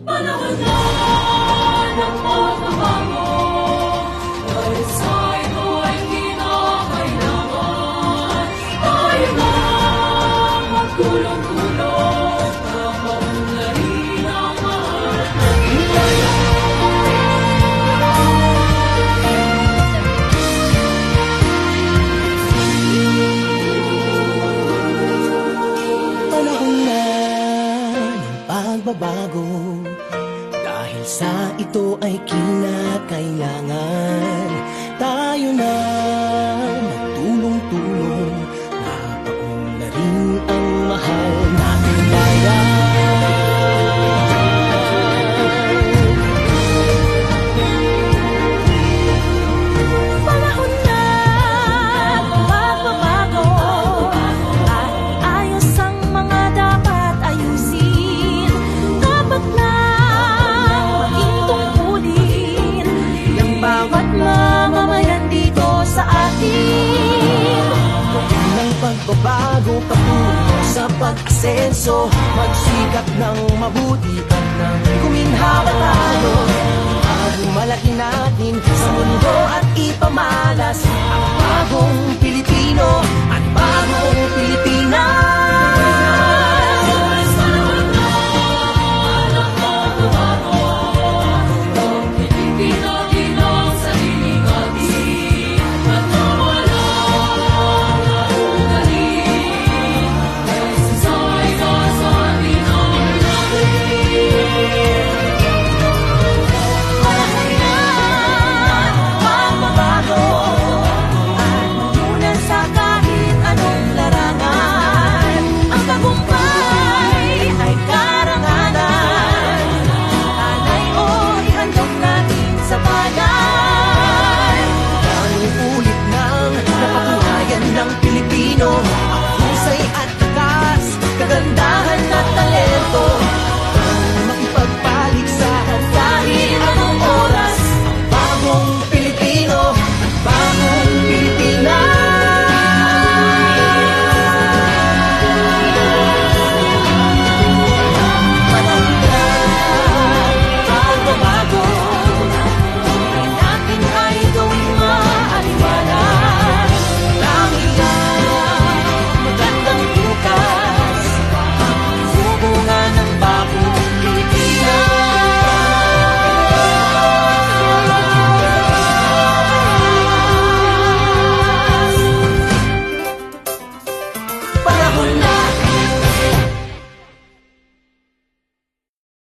Panahon na ng pagbabago. Dahil ay kinakailangan Tayo na magkulong-kulong ang mahal na Panahon na ng pagbabago Dahil sa ito ay kinakailangan. Tayo na ng pagbabago patungo sa pag-asenso. Magsikap ng mabuti at nang kuminhawa tayo Ang malaki natin sa mundo at ipamalas Ang bagong